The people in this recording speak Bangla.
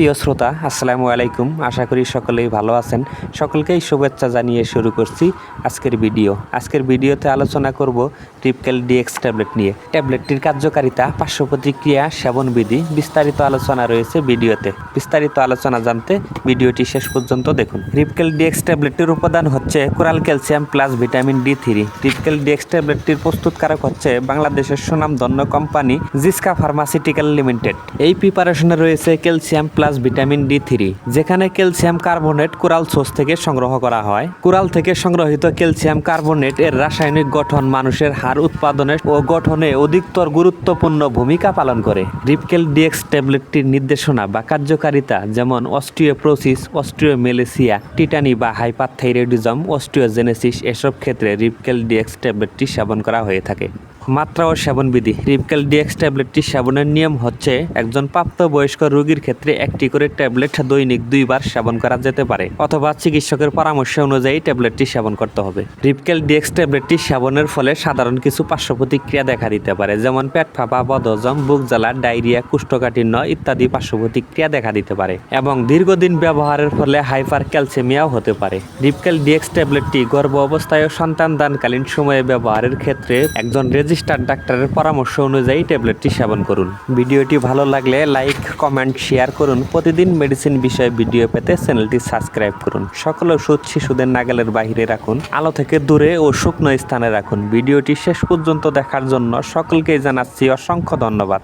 প্রিয় শ্রোতা, আসসালামু আলাইকুম। আশা করি সকলেই ভালো আছেন। সকলকেই শুভেচ্ছা জানিয়ে শুরু করছি আজকের ভিডিও। আজকের ভিডিওতে আলোচনা করব ট্রিপকেল ডিএক্স ট্যাবলেট নিয়ে। ট্যাবলেটটির কার্যকারিতা পার্শ্ব প্রতিক্রিয়া সেবনবিধি বিস্তারিত আলোচনা রয়েছে ভিডিওতে। বিস্তারিত আলোচনা জানতে ভিডিওটি শেষ পর্যন্ত দেখুন। রিপকেল ডিএক্স ট্যাবলেটটির উপাদান হচ্ছে coral calcium plus vitamin D three রিপকেল DX ট্যাবলেটটির প্রস্তুতকারক হচ্ছে বাংলাদেশের সুনামধন্য কোম্পানি জিসকা ফার্মাসিউটিক্যাল লিমিটেড। এই প্রিপারেশনে রয়েছে calcium plus vitamin D three যেখানে ক্যালসিয়াম কার্বনেট কোরাল সোস থেকে সংগ্রহ করা হয়। কোরাল থেকে সংগ্রহিত ক্যালসিয়াম কার্বনেট এর রাসায়নিক গঠন মানুষের হাড় উৎপাদনে ও গঠনে অধিকতর গুরুত্বপূর্ণ ভূমিকা পালন করে। রিপকেল ডিএক্স ট্যাবলেটটির নির্দেশনা বা কার্যকারিতা যেমন অস্টিওপ্রোসিস অস্টিওমেলেসিয়া টিটানি বা হাইপারথাইরয়েডিজম অস্টিওজেনেসিস এসব ক্ষেত্রে রিপকেল ডিএক্স ট্যাবলেটটি সেবন করা হয়ে থাকে। মাত্রা ও সেবনবিধি। রিপকেল ডিএক্স ট্যাবলেটটি সেবনের নিয়ম হচ্ছে, একজন প্রাপ্তবয়স্ক রোগীর ক্ষেত্রে একটি করে ট্যাবলেট দৈনিক দুইবার সেবন করা যেতে পারে, অথবা চিকিৎসকের পরামর্শ অনুযায়ী ট্যাবলেটটি সেবন করতে হবে। রিপকেল ডিএক্স ট্যাবলেটটি সেবনের ফলে সাধারণ কিছু পার্শ্ব প্রতিক্রিয়া দেখা দিতে পারে, যেমন পেট ফাঁপা, বদহজম, বুক জ্বালা, ডায়রিয়া, কুষ্ঠকাঠিন্য ইত্যাদি পার্শ্ব প্রতিক্রিয়া দেখা দিতে পারে, এবং দীর্ঘদিন ব্যবহারের ফলে হাইপার ক্যালসিমিয়াও হতে পারে। রিপকেল ডিএক্স ট্যাবলেটটি গর্ভ অবস্থায় ও সন্তান দানকালীন সময়ে ব্যবহারের ক্ষেত্রে একজন রেজিস্টার ডাক্তারের পরামর্শ অনুযায়ী ট্যাবলেটটি সেবন করুন। ভিডিওটি ভালো লাগলে লাইক, কমেন্ট, শেয়ার করুন। প্রতিদিন মেডিসিন বিষয়ে ভিডিও পেতে চ্যানেলটি সাবস্ক্রাইব করুন। সকল ওষুধ শিশুদের নাগালের বাহিরে রাখুন। আলো থেকে দূরে ও শুকনো স্থানে রাখুন। ভিডিওটি শেষ পর্যন্ত দেখার জন্য সকলকেই জানাচ্ছি অসংখ্য ধন্যবাদ।